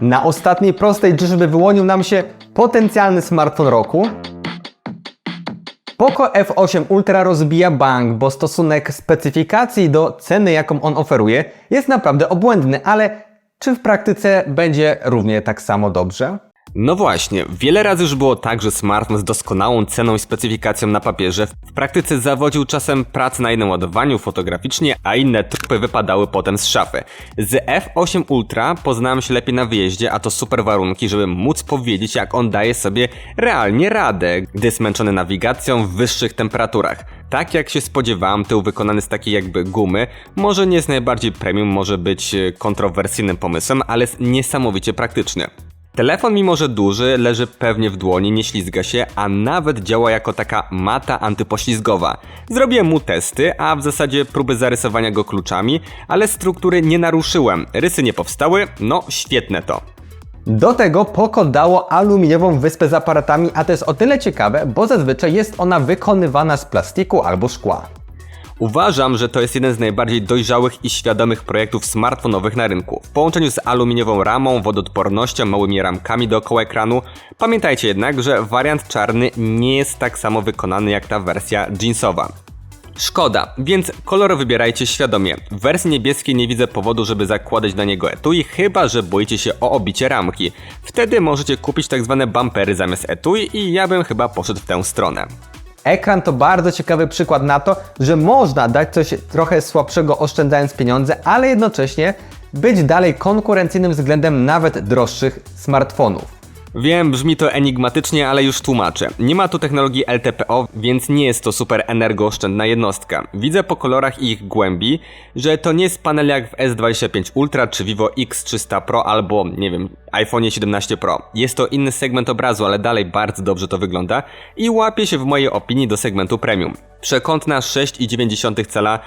Na ostatniej prostej, czyżby wyłonił nam się potencjalny smartfon roku? Poco F8 Ultra rozbija bank, bo stosunek specyfikacji do ceny, jaką on oferuje, jest naprawdę obłędny, ale czy w praktyce będzie równie tak samo dobrze? No właśnie, wiele razy już było tak, że smartfon z doskonałą ceną i specyfikacją na papierze w praktyce zawodził czasem pracę na jednym ładowaniu fotograficznie, a inne trupy wypadały potem z szafy. Z F8 Ultra poznałem się lepiej na wyjeździe, a to super warunki, żeby móc powiedzieć jak on daje sobie realnie radę, gdy zmęczony nawigacją w wyższych temperaturach. Tak jak się spodziewałem, tył wykonany z takiej jakby gumy, może nie jest najbardziej premium, może być e, kontrowersyjnym pomysłem, ale jest niesamowicie praktyczny. Telefon, mimo że duży, leży pewnie w dłoni, nie ślizga się, a nawet działa jako taka mata antypoślizgowa. Zrobiłem mu testy, a w zasadzie próby zarysowania go kluczami, ale struktury nie naruszyłem. Rysy nie powstały, no świetne to. Do tego Poco dało aluminiową wyspę z aparatami, a to jest o tyle ciekawe, bo zazwyczaj jest ona wykonywana z plastiku albo szkła. Uważam, że to jest jeden z najbardziej dojrzałych i świadomych projektów smartfonowych na rynku. W połączeniu z aluminiową ramą, wodoodpornością, małymi ramkami dookoła ekranu. Pamiętajcie jednak, że wariant czarny nie jest tak samo wykonany jak ta wersja jeansowa. Szkoda, więc kolor wybierajcie świadomie. W wersji niebieskiej nie widzę powodu, żeby zakładać na niego etui, chyba że boicie się o obicie ramki. Wtedy możecie kupić tak zwane bumpery zamiast etui i ja bym chyba poszedł w tę stronę. Ekran to bardzo ciekawy przykład na to, że można dać coś trochę słabszego oszczędzając pieniądze, ale jednocześnie być dalej konkurencyjnym względem nawet droższych smartfonów. Wiem, brzmi to enigmatycznie, ale już tłumaczę. Nie ma tu technologii LTPO, więc nie jest to super energooszczędna jednostka. Widzę po kolorach i ich głębi, że to nie jest panel jak w S25 Ultra czy Vivo X300 Pro albo, nie wiem, iPhone 17 Pro. Jest to inny segment obrazu, ale dalej bardzo dobrze to wygląda i łapie się w mojej opinii do segmentu premium. Przekątna 6,9 cala,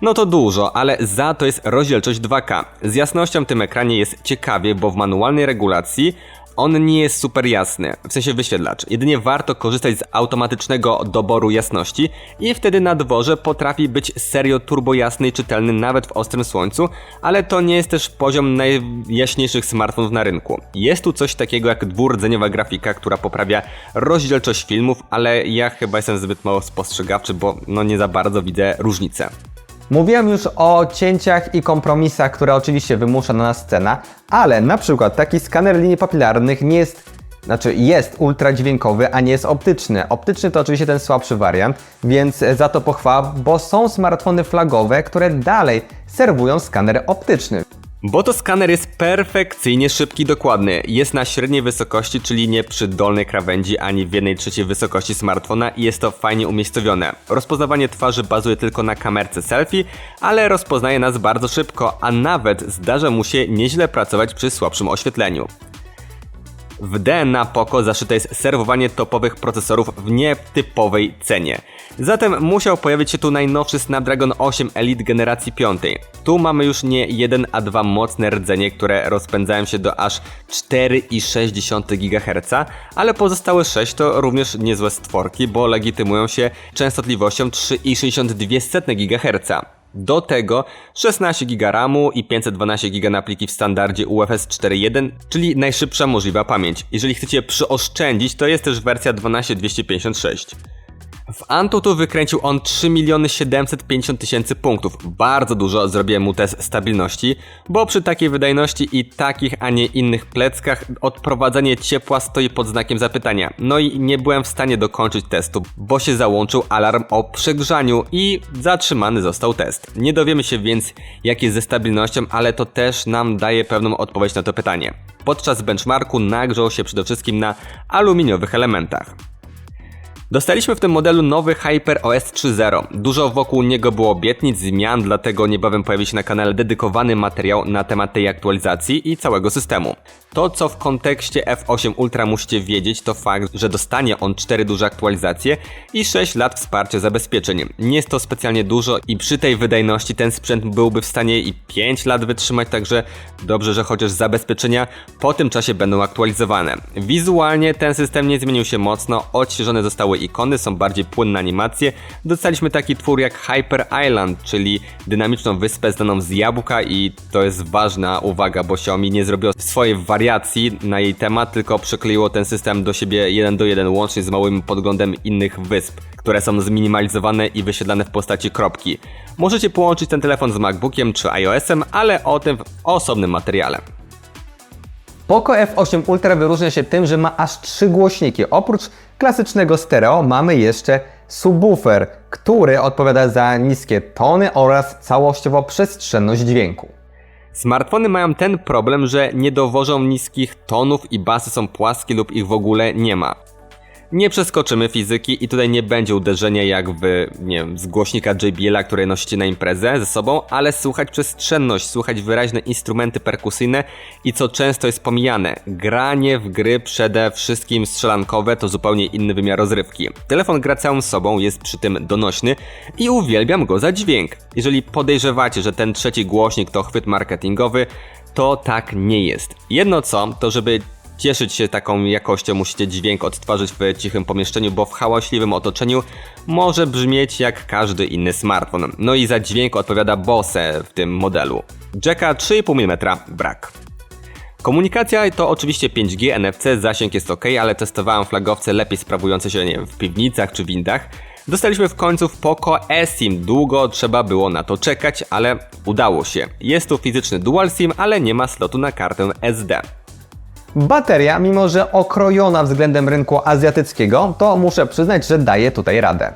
no to dużo, ale za to jest rozdzielczość 2K. Z jasnością w tym ekranie jest ciekawie, bo w manualnej regulacji on nie jest super jasny, w sensie wyświetlacz. Jedynie warto korzystać z automatycznego doboru jasności i wtedy na dworze potrafi być serio turbo jasny i czytelny nawet w ostrym słońcu, ale to nie jest też poziom najjaśniejszych smartfonów na rynku. Jest tu coś takiego jak dwurdzeniowa grafika, która poprawia rozdzielczość filmów, ale ja chyba jestem zbyt mało spostrzegawczy, bo no nie za bardzo widzę różnicę. Mówiłem już o cięciach i kompromisach, które oczywiście wymusza na nas cena, ale na przykład taki skaner linii papilarnych nie jest, znaczy jest ultradźwiękowy, a nie jest optyczny. Optyczny to oczywiście ten słabszy wariant, więc za to pochwała, bo są smartfony flagowe, które dalej serwują skaner optyczny. Bo to skaner jest perfekcyjnie szybki i dokładny. Jest na średniej wysokości, czyli nie przy dolnej krawędzi ani w jednej trzeciej wysokości smartfona i jest to fajnie umiejscowione. Rozpoznawanie twarzy bazuje tylko na kamerce selfie, ale rozpoznaje nas bardzo szybko, a nawet zdarza mu się nieźle pracować przy słabszym oświetleniu. W DNA Poco zaszyte jest serwowanie topowych procesorów w nietypowej cenie. Zatem musiał pojawić się tu najnowszy Snapdragon 8 Elite generacji 5. Tu mamy już nie jeden, a dwa mocne rdzenie, które rozpędzają się do aż 4,6 GHz, ale pozostałe 6 to również niezłe stworki, bo legitymują się częstotliwością 3,62 GHz. Do tego 16 GB RAMu i 512 GB na pliki w standardzie UFS 4.1, czyli najszybsza możliwa pamięć. Jeżeli chcecie przyoszczędzić, to jest też wersja 12256. W Antutu wykręcił on 3 750 tysięcy punktów. Bardzo dużo zrobiłem mu test stabilności, bo przy takiej wydajności i takich, a nie innych pleckach odprowadzanie ciepła stoi pod znakiem zapytania. No i nie byłem w stanie dokończyć testu, bo się załączył alarm o przegrzaniu i zatrzymany został test. Nie dowiemy się więc jak jest ze stabilnością, ale to też nam daje pewną odpowiedź na to pytanie. Podczas benchmarku nagrzał się przede wszystkim na aluminiowych elementach. Dostaliśmy w tym modelu nowy Hyper OS 3.0. Dużo wokół niego było obietnic, zmian, dlatego niebawem pojawi się na kanale dedykowany materiał na temat tej aktualizacji i całego systemu. To, co w kontekście F8 Ultra musicie wiedzieć, to fakt, że dostanie on 4 duże aktualizacje i 6 lat wsparcia zabezpieczeń. Nie jest to specjalnie dużo i przy tej wydajności ten sprzęt byłby w stanie i 5 lat wytrzymać, także dobrze, że chociaż zabezpieczenia po tym czasie będą aktualizowane. Wizualnie ten system nie zmienił się mocno, odświeżone zostały ikony, są bardziej płynne animacje. Dostaliśmy taki twór jak Hyper Island, czyli dynamiczną wyspę znaną z jabłka i to jest ważna uwaga, bo Xiaomi nie zrobiło swojej wariacji na jej temat, tylko przykleiło ten system do siebie jeden do jeden, łącznie z małym podglądem innych wysp, które są zminimalizowane i wyświetlane w postaci kropki. Możecie połączyć ten telefon z MacBookiem czy iOS-em, ale o tym w osobnym materiale. Poco F8 Ultra wyróżnia się tym, że ma aż trzy głośniki. Oprócz klasycznego stereo mamy jeszcze subwoofer, który odpowiada za niskie tony oraz całościowo przestrzenność dźwięku. Smartfony mają ten problem, że nie dowożą niskich tonów i basy są płaskie lub ich w ogóle nie ma. Nie przeskoczymy fizyki i tutaj nie będzie uderzenia jak w, nie wiem, z głośnika JBL-a, które nosicie na imprezę ze sobą, ale słuchać przestrzenność, słuchać wyraźne instrumenty perkusyjne i co często jest pomijane, granie w gry przede wszystkim strzelankowe to zupełnie inny wymiar rozrywki. Telefon gra całym sobą, jest przy tym donośny i uwielbiam go za dźwięk. Jeżeli podejrzewacie, że ten trzeci głośnik to chwyt marketingowy, to tak nie jest. Jedno co, to żeby cieszyć się taką jakością, musicie dźwięk odtwarzać w cichym pomieszczeniu, bo w hałaśliwym otoczeniu może brzmieć jak każdy inny smartfon. No i za dźwięk odpowiada Bose w tym modelu. Jacka 3,5 mm brak. Komunikacja to oczywiście 5G, NFC, zasięg jest ok, ale testowałem flagowce lepiej sprawujące się nie wiem, w piwnicach czy windach. Dostaliśmy w końcu w Poco eSIM. Długo trzeba było na to czekać, ale udało się. Jest tu fizyczny dual SIM, ale nie ma slotu na kartę SD. Bateria, mimo że okrojona względem rynku azjatyckiego, to muszę przyznać, że daje tutaj radę.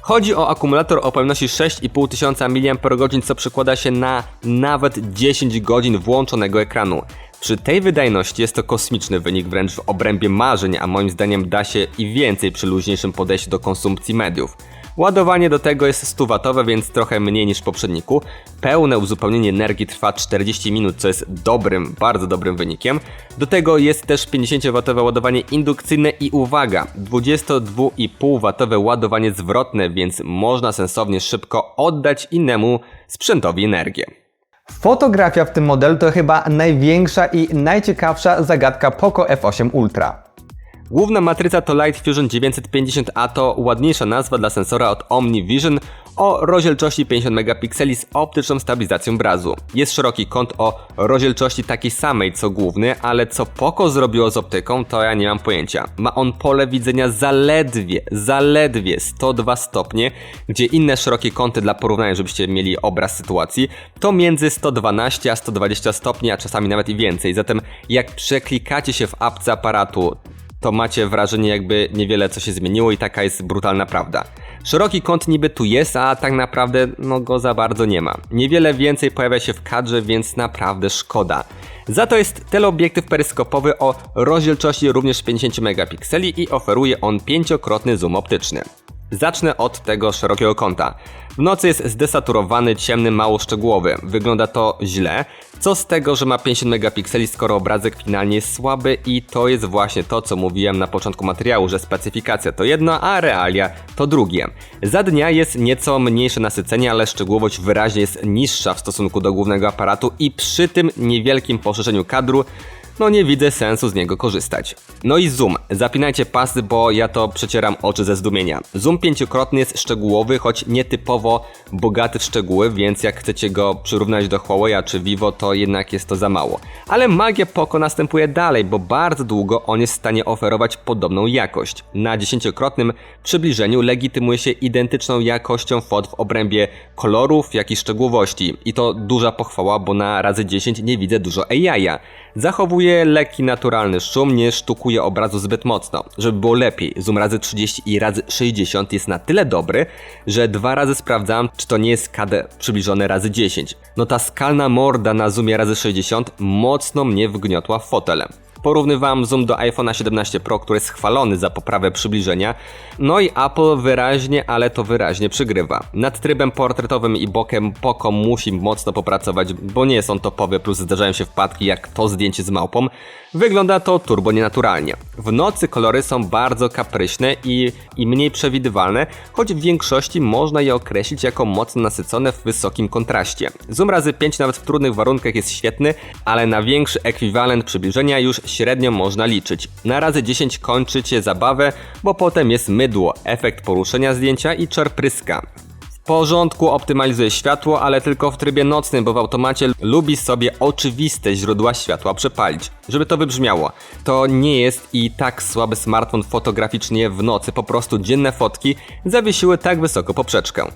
Chodzi o akumulator o pojemności 6500 mAh, co przekłada się na nawet 10 godzin włączonego ekranu. Przy tej wydajności jest to kosmiczny wynik wręcz w obrębie marzeń, a moim zdaniem da się i więcej przy luźniejszym podejściu do konsumpcji mediów. Ładowanie do tego jest 100W, więc trochę mniej niż w poprzedniku. Pełne uzupełnienie energii trwa 40 minut, co jest dobrym, bardzo dobrym wynikiem. Do tego jest też 50W ładowanie indukcyjne i uwaga, 22,5W ładowanie zwrotne, więc można sensownie szybko oddać innemu sprzętowi energię. Fotografia w tym modelu to chyba największa i najciekawsza zagadka Poco F8 Ultra. Główna matryca to Light Fusion 950A to ładniejsza nazwa dla sensora od OmniVision o rozdzielczości 50 megapikseli z optyczną stabilizacją obrazu. Jest szeroki kąt o rozdzielczości takiej samej co główny, ale co Poco zrobiło z optyką to ja nie mam pojęcia. Ma on pole widzenia zaledwie, zaledwie 102 stopnie, gdzie inne szerokie kąty dla porównania, żebyście mieli obraz sytuacji, to między 112 a 120 stopni, a czasami nawet i więcej. Zatem jak przeklikacie się w apce aparatu, to macie wrażenie jakby niewiele co się zmieniło i taka jest brutalna prawda. Szeroki kąt niby tu jest, a tak naprawdę no go za bardzo nie ma. Niewiele więcej pojawia się w kadrze, więc naprawdę szkoda. Za to jest teleobiektyw peryskopowy o rozdzielczości również 50 megapikseli i oferuje on pięciokrotny zoom optyczny. Zacznę od tego szerokiego kąta. W nocy jest zdesaturowany, ciemny, mało szczegółowy. Wygląda to źle. Co z tego, że ma 50 megapikseli, skoro obrazek finalnie jest słaby i to jest właśnie to, co mówiłem na początku materiału, że specyfikacja to jedno, a realia to drugie. Za dnia jest nieco mniejsze nasycenie, ale szczegółowość wyraźnie jest niższa w stosunku do głównego aparatu i przy tym niewielkim poszerzeniu kadru no nie widzę sensu z niego korzystać. No i zoom. Zapinajcie pasy, bo ja to przecieram oczy ze zdumienia. Zoom pięciokrotny jest szczegółowy, choć nietypowo bogaty w szczegóły, więc jak chcecie go przyrównać do Huawei czy Vivo, to jednak jest to za mało. Ale magia Poco następuje dalej, bo bardzo długo on jest w stanie oferować podobną jakość. Na dziesięciokrotnym przybliżeniu legitymuje się identyczną jakością fot w obrębie kolorów, jak i szczegółowości. I to duża pochwała, bo na razy 10 nie widzę dużo AI. Zachowuje lekki, naturalny szum, nie sztukuje obrazu zbyt mocno. Żeby było lepiej, zoom razy 30 i razy 60 jest na tyle dobry, że dwa razy sprawdzałem, czy to nie jest KD przybliżone razy 10. No ta skalna morda na zoomie razy 60 mocno mnie wgniotła w fotel. Porównywałem zoom do iPhone'a 17 Pro, który jest chwalony za poprawę przybliżenia. No i Apple wyraźnie, ale to wyraźnie przygrywa. Nad trybem portretowym i bokiem Poco musi mocno popracować, bo nie są topowe, plus zdarzają się wpadki jak to zdjęcie z małpą. Wygląda to turbo nienaturalnie. W nocy kolory są bardzo kapryśne i, i mniej przewidywalne, choć w większości można je określić jako mocno nasycone w wysokim kontraście. Zoom razy 5 nawet w trudnych warunkach jest świetny, ale na większy ekwiwalent przybliżenia już średnio można liczyć. Na razy 10 kończycie zabawę, bo potem jest mydło, efekt poruszenia zdjęcia i czar pryska. W porządku optymalizuje światło, ale tylko w trybie nocnym, bo w automacie lubi sobie oczywiste źródła światła przepalić. Żeby to wybrzmiało, to nie jest i tak słaby smartfon fotograficznie w nocy, po prostu dzienne fotki zawiesiły tak wysoko poprzeczkę.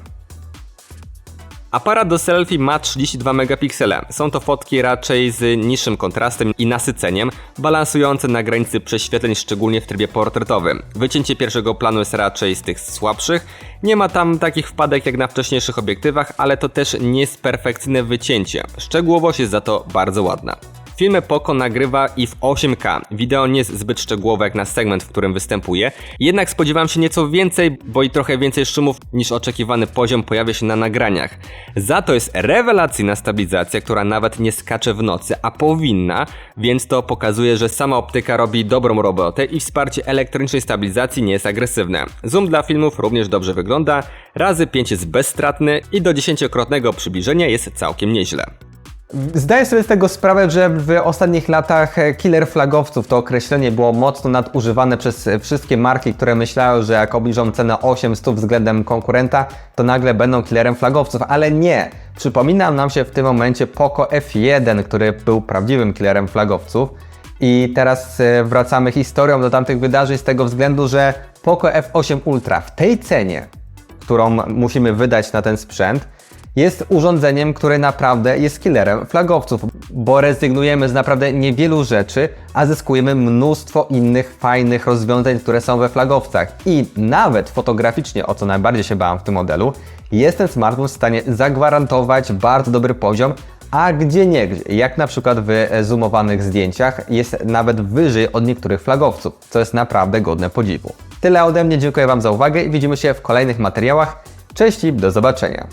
Aparat do selfie ma 32 megapiksele. Są to fotki raczej z niższym kontrastem i nasyceniem, balansujące na granicy prześwietleń, szczególnie w trybie portretowym. Wycięcie pierwszego planu jest raczej z tych słabszych. Nie ma tam takich wpadek jak na wcześniejszych obiektywach, ale to też nie jest perfekcyjne wycięcie. Szczegółowość jest za to bardzo ładna. Filmy Poco nagrywa i w 8K. Wideo nie jest zbyt szczegółowe jak na segment, w którym występuje. Jednak spodziewam się nieco więcej, bo i trochę więcej szumów niż oczekiwany poziom pojawia się na nagraniach. Za to jest rewelacyjna stabilizacja, która nawet nie skacze w nocy, a powinna, więc to pokazuje, że sama optyka robi dobrą robotę i wsparcie elektronicznej stabilizacji nie jest agresywne. Zoom dla filmów również dobrze wygląda, razy 5 jest bezstratny i do 10-krotnego przybliżenia jest całkiem nieźle. Zdaję sobie z tego sprawę, że w ostatnich latach e, killer flagowców to określenie było mocno nadużywane przez e, wszystkie marki, które myślały, że jak obniżą cenę 800 względem konkurenta, to nagle będą killerem flagowców, ale nie. Przypomina nam się w tym momencie Poco F1, który był prawdziwym killerem flagowców. I teraz e, wracamy historią do tamtych wydarzeń z tego względu, że Poco F8 Ultra w tej cenie, którą musimy wydać na ten sprzęt, jest urządzeniem, które naprawdę jest killerem flagowców, bo rezygnujemy z naprawdę niewielu rzeczy, a zyskujemy mnóstwo innych fajnych rozwiązań, które są we flagowcach. I nawet fotograficznie, o co najbardziej się bałam w tym modelu, jest ten smartfon w stanie zagwarantować bardzo dobry poziom, a gdzie nie jak na przykład w zoomowanych zdjęciach, jest nawet wyżej od niektórych flagowców, co jest naprawdę godne podziwu. Tyle ode mnie, dziękuję Wam za uwagę i widzimy się w kolejnych materiałach. Cześć i do zobaczenia.